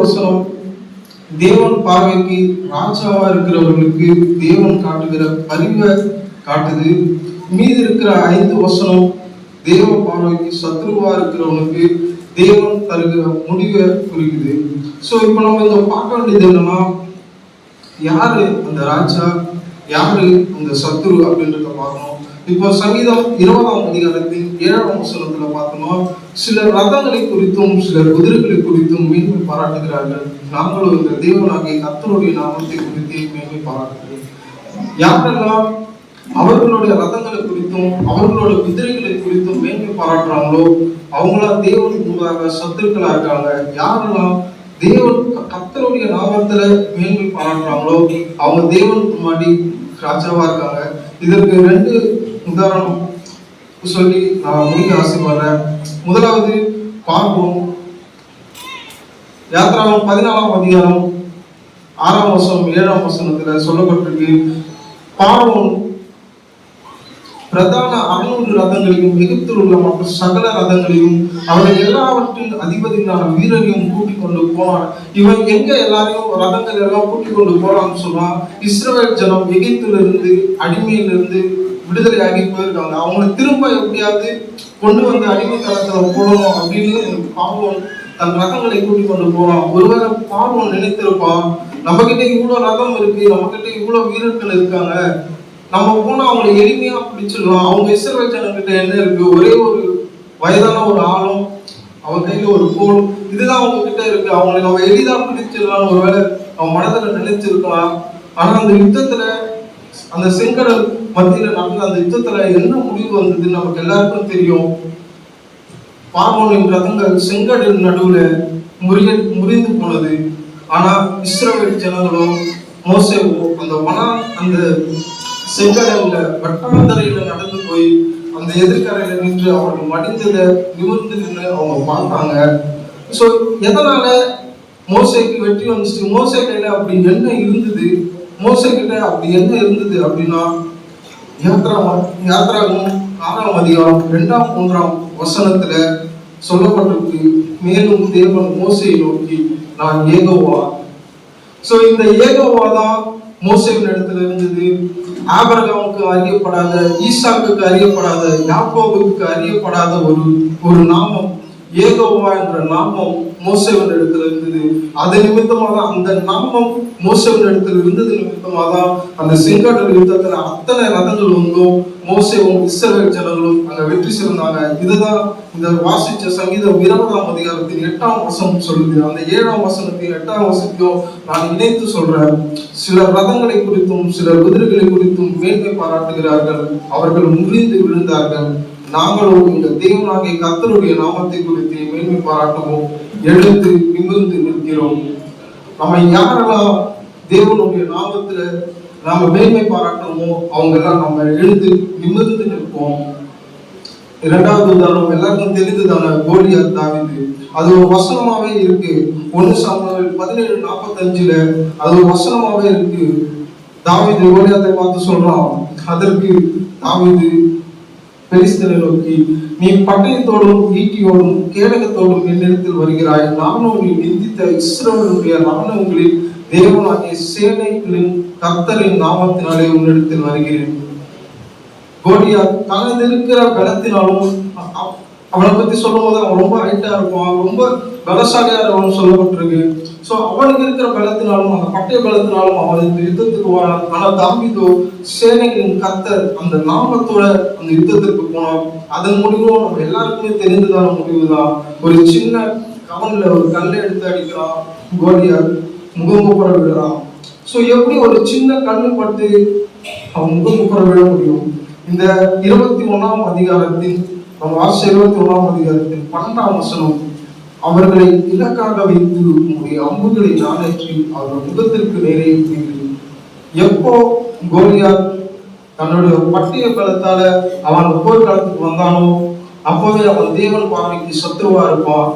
வசனம் தேவன் பார்வைக்கு ராஜாவா இருக்கிறவர்களுக்கு தேவன் காட்டுகிற பரிவை காட்டுது. மீதி இருக்கிற ஐந்து வசனம் தேவ பார்வைக்கு சத்ருவா இருக்கிறவனுக்கு தேவன் தருகிற முடிவை குறிக்குது. ஸோ இப்போ நம்ம இதை பார்க்க வேண்டியது என்னன்னா யாரு அந்த ராஜா யாரு அந்த சத்ரு அப்படின்றத பார்க்கணும். இப்போ சங்கீதம் இருபதாம் அதிகாரத்தின் ஏழாம் வசனத்துல பார்த்தோம்னா சில ரதங்களை குறித்தும் சில குதிரைகளை குறித்தும் பாராட்டுகிறார்கள். நாங்களும் இந்த தேவனாகிய கத்தருடைய நாமத்தை குறித்து மேன்மை பாராட்டுகிறோம். யாரெல்லாம் அவர்களுடைய ரதங்களை குறித்தும் அவர்களோட குதிரைகளை குறித்தும் மேன்மை பாராட்டுறாங்களோ அவங்களா தேவனுக்கு முன்பாக சத்துருக்களா இருக்காங்க. யாரெல்லாம் தேவன் கத்தருடைய நாமத்துல மேன்மை பாராட்டுறாங்களோ அவங்க தேவனுக்கு முன்னாடி ராஜாவா இருக்காங்க. இதற்கு ரெண்டு உதாரணம் சொல்லி நான் முடிக்க ஆசைப்படுறேன். முதலாவது பார்ப்போம் யாத்ராவும் பதினாலாம் அதிகாரம் ஆறாம் வருஷம் ஏழாம் வசனத்துல சொல்லப்பட்டிருக்கு. பார்வோன் பிரதான அறுநூறு ரதங்களையும் எகிப்தில் உள்ள மற்ற சகல ரதங்களையும் அவரை எல்லாவற்றின் அதிபதியான வீரரையும் கூட்டிக் கொண்டு போனான். இவன் எங்க எல்லாரையும் ரதங்கள் எல்லாம் கூட்டிக் கொண்டு போறான்னு சொன்னா இஸ்ரேல் ஜனம் எகிப்திலிருந்து அடிமையிலிருந்து விடுதலை ஆகி விடுதலையாகி போயிருக்காங்க. அவங்களை திரும்ப எப்படியாவது கொண்டு வந்து அடிமைத்தனத்துல போடணும் அப்படின்னு பாவம் அந்த ரகங்களை கூட்டி கொண்டு போறோம் ஒருவேளை பார்வம் நினைத்திருப்பான் நம்ம கிட்ட இவ்வளவு ரகம் இருக்கு நம்ம கிட்ட இவ்வளவு வீரர்கள் இருக்காங்க. நம்ம போனா அவங்களை எளிமையா பிடிச்சிடலாம். அவங்க இஸ்ரவேல் ஜனங்கிட்ட என்ன இருக்கு? ஒரே ஒரு வயதான ஒரு ஆளும் அவன் கையில ஒரு கோல் இதுதான் அவங்க கிட்ட இருக்கு. அவங்களை நம்ம எளிதா பிடிச்சிடலாம் ஒருவேளை அவன் மனதில் நினைச்சிருக்கலாம். ஆனா அந்த யுத்தத்துல அந்த செங்கடல் மத்தியில நடந்த அந்த யுத்தத்துல என்ன முடிவு வந்ததுன்னு நமக்கு எல்லாருக்கும் தெரியும். பார்வோனின் ரதங்கள் செங்கடல் நடுவில் முறிய முறிந்து போனது. ஆனால் இஸ்ரவேல் ஜனங்களோ மோசேவோ அந்த வனா அந்த செங்கடல்ல வட்டாந்தரையில நடந்து போய் அந்த எதிர்கரையில நின்று அவர்கள் மடிந்ததை நிமிர்ந்து நின்று அவங்க பார்த்தாங்க. ஸோ எதனால மோசைக்கு வெற்றி வந்துச்சு? மோசை கையில அப்படி என்ன இருந்தது? மோசை கிட்ட அப்படி என்ன இருந்தது அப்படின்னா யாத்ரா யாத்ராவும் ஆறாம் அதிகாரம் ரெண்டாம் மூன்றாம் வசனத்துல சொல்லப்பட்டிருக்கு. மேலும் தேவன் மோசையை நோக்கி நான் ஏகோவா சோ இந்த ஏகோவா தான் மோசையின் இடத்துல இருந்தது. ஆபரகாமுக்கு அறியப்படாத ஈசாக்குக்கு அறியப்படாத யாக்கோவுக்கு அறியப்படாத ஒரு ஒரு நாமம். ஏகோவா என்ற நாமம் மோசவன் இடத்துல இருந்தது அது நிமித்தமாக தான் அந்த நாமம் மோசவன் இடத்துல இருந்தது நிமித்தமாக தான் அந்த செங்கடல் யுத்தத்துல அத்தனை ரதங்கள் வந்தும். மோசேவும் இஸ்ரவேல் ஜனங்களும் அங்க வெற்றி சிறந்தாங்க இதுதான் இந்த வாசிச்ச சங்கீதம் இருபதாம் அதிகாரத்தின் எட்டாம் வசம் சொல்லுது. அந்த ஏழாம் வசனத்தின் எட்டாம் வசத்தையும் நான் இணைத்து சொல்றேன். சில ரதங்களை குறித்தும் சில குதிரைகளை குறித்தும் மேன்மை பாராட்டுகிறார்கள். அவர்கள் முறிந்து விழுந்தார்கள். நாங்களும் இந்த தேவனாகிய கத்தருடைய நாமத்தை குறித்து மேன்மை பாராட்டுவோம் எழுந்து நிமிர்ந்து நிற்கிறோம். நம்ம யாரெல்லாம் தேவனுடைய நாமத்துல நாம மேன்மை பாராட்டணுமோ அவங்க எல்லாம் நம்ம எழுந்து நிமிர்ந்து நிற்போம். இரண்டாவது உதாரணம் எல்லாருக்கும் தெரிந்ததான கோலியாத் தாவிது. அது ஒரு வசனமாவே இருக்கு. ஒன்னு சாமுவேல் பதினேழு நாற்பத்தஞ்சுல அது ஒரு வசனமாவே இருக்கு. தாவிது கோலியாத்தை பார்த்து சொல்றான் அதற்கு தாவிது பெலிஸ்தரை நோக்கி நீ பட்டயத்தோடும் ஈட்டியோடும் கேடகத்தோடும் என்னிடத்தில் வருகிறாய். நானும் உங்களை நிந்தித்த இஸ்ரவேலுடைய ராணுவங்களில் தேவனாகிய சேனைகளின் கர்த்தரின் நாமத்தினாலே உன்னிடத்தில் வருகிறேன். கோடியா தனது இருக்கிற பலத்தினாலும் அவனை பத்தி சொல்லும் போது அவன் ரொம்ப ஹைட்டா இருப்பான். ரொம்ப பலசாலியா இருப்பான்னு சொல்லப்பட்டிருக்கு. சோ அவனுக்கு இருக்கிற பலத்தினாலும் அந்த பட்டை பலத்தினாலும் அவன் இந்த யுத்தத்துக்கு போனான் ஆனா தாம்பிதோ சேனைகளின் கத்தர் அந்த நாமத்தோட அந்த யுத்தத்திற்கு போனான் அதன் முடிவும் நம்ம எல்லாருக்குமே தெரிந்ததான முடிவுதான். ஒரு சின்ன கவனில் ஒரு கல்லை எடுத்து அடிக்கிறான். கோலியார் முகமுப்புற விடுறான். ஸோ எப்படி ஒரு சின்ன கண்ணு பட்டு அவன் முகமுப்புற விட முடியும்? இந்த இருபத்தி ஒன்றாம் அதிகாரத்தின் நம்ம வாசிச்ச இருபத்தி ஒன்றாம் அதிகாரத்தில் பன்னெண்டாம் வசனம் அவர்களை இலக்காக வைத்து உங்களுடைய அம்புகளை நாளேற்றி அவர்கள் முகத்திற்கு நேரே எப்போ கோலியாத் தன்னுடைய பட்டிய பலத்தால அவன் போர்க்களத்துக்கு வந்தானோ அப்போவே அவன் தேவன் பார்வைக்கு சத்ருவா இருப்பான்.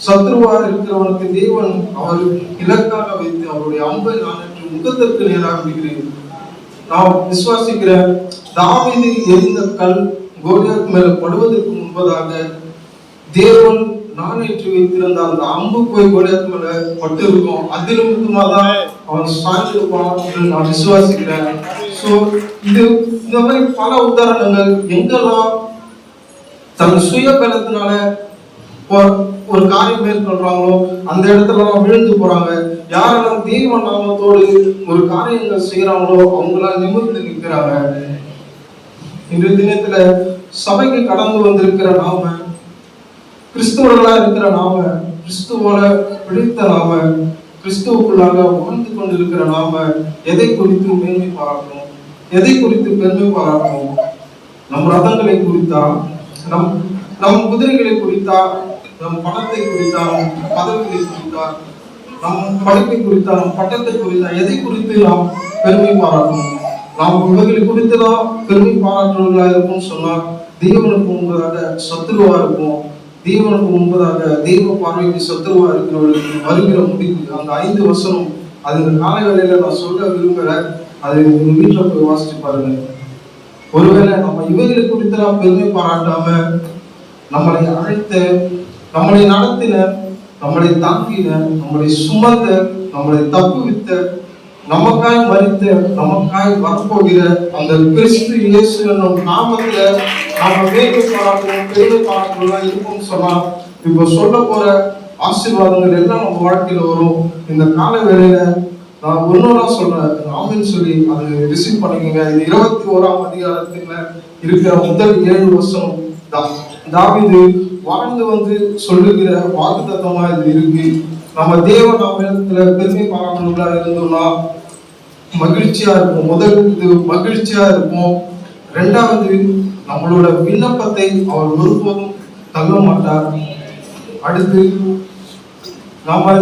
சத்ருவா இருக்கிறவனுக்கு தேவன் அவர் இலக்காக வைத்து அவருடைய அம்பை நாளேற்றி முகத்திற்கு நேராக நான் விசுவாசிக்கிறேன் தாவீது எரிந்த கல் கோலியாத் மேல படுவதற்கு முன்பதாக தேவன் நான் ஏற்றி வைத்திருந்த அந்த அம்பு போய் கோலியாத் மேல பட்டு இருக்கும் அதிலும் தான் அவன் சாய்ந்திருப்பான் என்று நான் விசுவாசிக்கிறேன். சோ இது இந்த மாதிரி பல உதாரணங்கள் எங்கெல்லாம் தன் சுய பலத்தினால ஒரு- ஒரு காரியம் மேற்கொள்றாங்களோ அந்த இடத்துல எல்லாம் விழுந்து போறாங்க. யாரெல்லாம் தெய்வ நாமத்தோடு ஒரு காரியங்கள் செய்யறாங்களோ அவங்களாம் நிமிர்ந்து நிற்கிறாங்க. இன்றைய தினத்துல சபைக்கு கடந்து வந்திருக்கிற நாம கிறிஸ்துவர்களா இருக்கிற நாம கிறிஸ்துவோட பிடித்த நாம கிறிஸ்துவுக்குள்ளாக வாழ்ந்து கொண்டிருக்கிற நாம எதை குறித்து மேன்மை பாராட்டணும்? எதை குறித்து பெருமை பாராட்டணும்? நம் ரதங்களை குறித்தா நம் நம் குதிரைகளை குறித்தா நம் பணத்தை குறித்தா நம் பதவிகளை குறித்தா நம் படிப்பை குறித்தா நம் பட்டத்தை குறித்தா எதை குறித்து நாம் பெருமை பாராட்டணும்? நாம் இவைகளை குறித்து தான் பெருமை பாராட்டுவர்களா இருக்கும் சொன்னால் தேவனுக்கு முன்பதாக சத்துருவா இருக்கும் தேவனுக்கு முன்பதாக தெய்வ பார்வைக்கு சத்துருவா இருக்கிறவர்களுக்கு வருகிற முடிவு. அந்த ஐந்து வசனம் அது இந்த காலவேளையில நான் சொல்ல விரும்புகிற அதை உங்க வீட்டுல போய் வாசிச்சு பாருங்க. ஒருவேளை நம்ம இவைகளை குறித்து நாம் பெருமை பாராட்டாம நம்மளை அழைத்த நம்மளை நடத்தின நம்மளை தாக்கின நம்மளை சுமந்த நம்மளை தப்புவித்த நமக்காய் மறித்த நமக்காய் வரப்போகிற அந்த கிறிஸ்து இயேசு என்னும் நாமத்துல நாம வேலை பாராட்டணும் பெருமை பாராட்டணும் இருக்கும்னு சொன்னா இப்ப சொல்ல போற ஆசீர்வாதங்கள் எல்லாம் நம்ம வாழ்க்கையில வரும். இந்த கால வேலையில நான் ஒன்னொன்னா சொல்றேன். ஆமின்னு சொல்லி அது ரிசீவ் பண்ணிக்கோங்க. இது இருபத்தி ஓராம் அதிகாரத்துல இருக்கிற முதல் ஏழு வருஷம் தாவிது வாழ்ந்து வந்து சொல்லுகிற வாக்குத்தத்தமா இது இருக்கு. நம்ம தேவ நாமத்துல பெருமை பாராட்டணுங்களா இருந்தோம்னா மகிழ்ச்சியா இருப்போம். முதல் இது மகிழ்ச்சியா இருப்போம். ரெண்டாவது நம்மளோட விண்ணப்பத்தை அவர் ஒருபோதும் தள்ள மாட்டார். அடுத்து நாம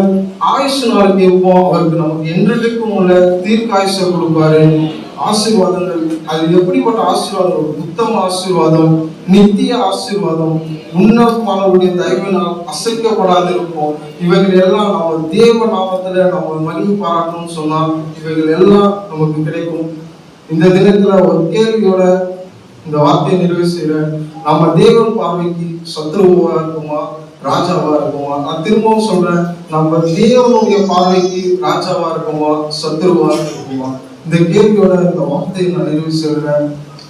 ஆயுஷ் நாள் கேட்போம். அவருக்கு நமக்கு என்றைக்கும் உள்ள தீர்க்க தீர்க்காயுச கொடுப்பாரு. ஆசீர்வாதங்கள். அது எப்படிப்பட்ட ஆசீர்வாதம்? உத்தம ஆசீர்வாதம். நித்திய ஆசீர்வாதம் உன்னதமானவருடைய தயவினால் அசைக்கப்படாது இருப்போம் இவைகள் எல்லாம் நம்ம தேவ நாமத்துல நம்ம மகிழ்வு பாராட்டணும்னு சொன்னால் இவைகள் எல்லாம் நமக்கு கிடைக்கும். இந்த தினத்துல ஒரு கேள்வியோட இந்த வார்த்தையை நிறைவு செய்யறேன் நம்ம தேவன் பார்வைக்கு சத்ருவா இருக்குமா ராஜாவா இருக்குமா? நான் திரும்பவும் சொல்றேன் நம்ம தேவனுடைய பார்வைக்கு ராஜாவா இருக்குமா சத்ருவா இருக்குமா? இந்த கேள்வியோட இந்த வார்த்தையை நான் நிறைவு செய்கிறேன்.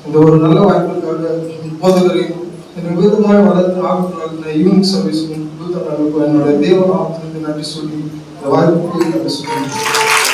இந்த ஒரு நல்ல வாய்ப்புக்காக போதகரையும் என்னை விதமாய் வளர்த்து ஆகுதுனால யூனிக் சர்வீஸும் சர்வீஸ் என்னோட தேவ நாமத்திற்கு நன்றி சொல்லி இந்த வாய்ப்புக்கு நன்றி சொல்லி